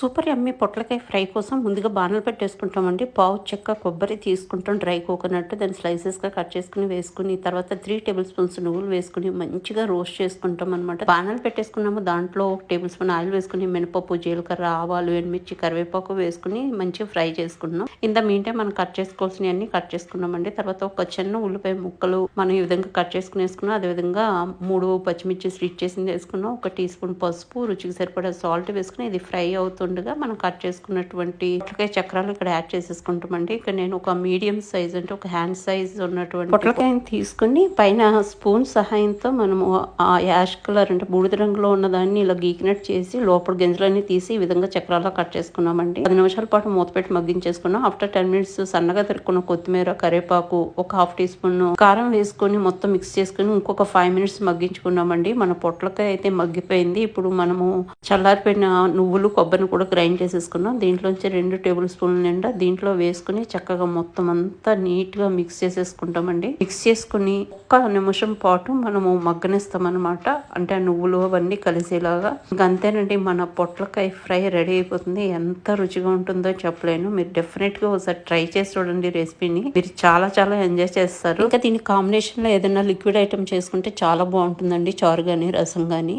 Super యమ్మీ పొట్లకాయ fry కోసం ముందుగా బాణలు పెట్టేసుకుంటామండి. పావు చెక్క కొబ్బరి తీసుకుంటాం. డ్రై కోకోనట్ దాన్ని స్లైసెస్గా కట్ చేసుకుని వేసుకుని తర్వాత త్రీ టేబుల్ స్పూన్స్ నువ్వులు వేసుకుని మంచిగా రోస్ట్ చేసుకుంటాం అనమాట బాణలు పెట్టేసుకున్నాము. దాంట్లో ఒక టేబుల్ స్పూన్ ఆయిల్ వేసుకుని మినపప్పు జీలకర్ర ఆవాలు ఎండుమిర్చి కరివేపాకు వేసుకుని మంచిగా ఫ్రై చేసుకున్నాం ఇంత మీంటే మనం కట్ చేసుకోవాల్సినవి అన్ని కట్ చేసుకున్నామండి. తర్వాత ఒక చిన్న ఉల్లిపాయ ముక్కలు మనం ఈ విధంగా కట్ చేసుకుని వేసుకున్నాం. అదే విధంగా మూడు పచ్చిమిర్చి స్లిట్ చేసింది వేసుకున్నాం. ఒక టీ స్పూన్ పసుపు రుచికి సరిపడా సాల్ట్ వేసుకుని ఇది ఫ్రై అవుతుంది. అవుతుండగా మనం కట్ చేసుకున్నటువంటి పొట్లకాయ చక్రాలు ఇక్కడ యాడ్ చేసేసుకుంటామండి. ఇక్కడ నేను ఒక మీడియం సైజ్ అంటే ఒక హ్యాండ్ సైజ్ ఉన్నటువంటి పొట్లకాయని తీసుకుని పైన స్పూన్ సహాయంతో మనము ఆ యాష్ కలర్ అంటే బూడిద రంగులో ఉన్న దాన్ని ఇలా గీకినట్టు చేసి లోపల గింజలన్నీ తీసి ఈ విధంగా చక్రాల్లో కట్ చేసుకున్నామండి. పది నిమిషాల పాటు మూతపెట్టి మగ్గించేసుకున్నాం. ఆఫ్టర్ టెన్ మినిట్స్ సన్నగా తరుక్కున్న కొత్తిమీర కరివేపాకు ఒక హాఫ్ టీ స్పూన్ కారం వేసుకొని మొత్తం మిక్స్ చేసుకుని ఇంకొక ఫైవ్ మినిట్స్ మగ్గించుకున్నామండి. మన పొట్లకాయ అయితే మగ్గిపోయింది. ఇప్పుడు మనము చల్లారిపోయిన నువ్వులు కొబ్బరిని కూడా గ్రైండ్ చేసేసుకున్నాం. దీంట్లోంచి రెండు టేబుల్ స్పూన్ల నిండా దీంట్లో వేసుకుని చక్కగా మొత్తం అంతా నీట్గా మిక్స్ చేసేసుకుంటామండి. మిక్స్ చేసుకుని ఒక్క నిమిషం పాటు మనము మగ్గనిస్తామన్నమాట. అంటే ఆ నువ్వులు అవన్నీ కలిసేలాగా. ఇంకా అంతేనండి మన పొట్లకాయ ఫ్రై రెడీ అయిపోతుంది. ఎంత రుచిగా ఉంటుందో చెప్పలేను. మీరు డెఫినెట్గా ఒకసారి ట్రై చేసి చూడండి రెసిపీని. మీరు చాలా చాలా ఎంజాయ్ చేస్తారు. ఇంకా దీని కాంబినేషన్లో ఏదైనా లిక్విడ్ ఐటమ్ చేసుకుంటే చాలా బాగుంటుందండి చారు కానీ రసం కానీ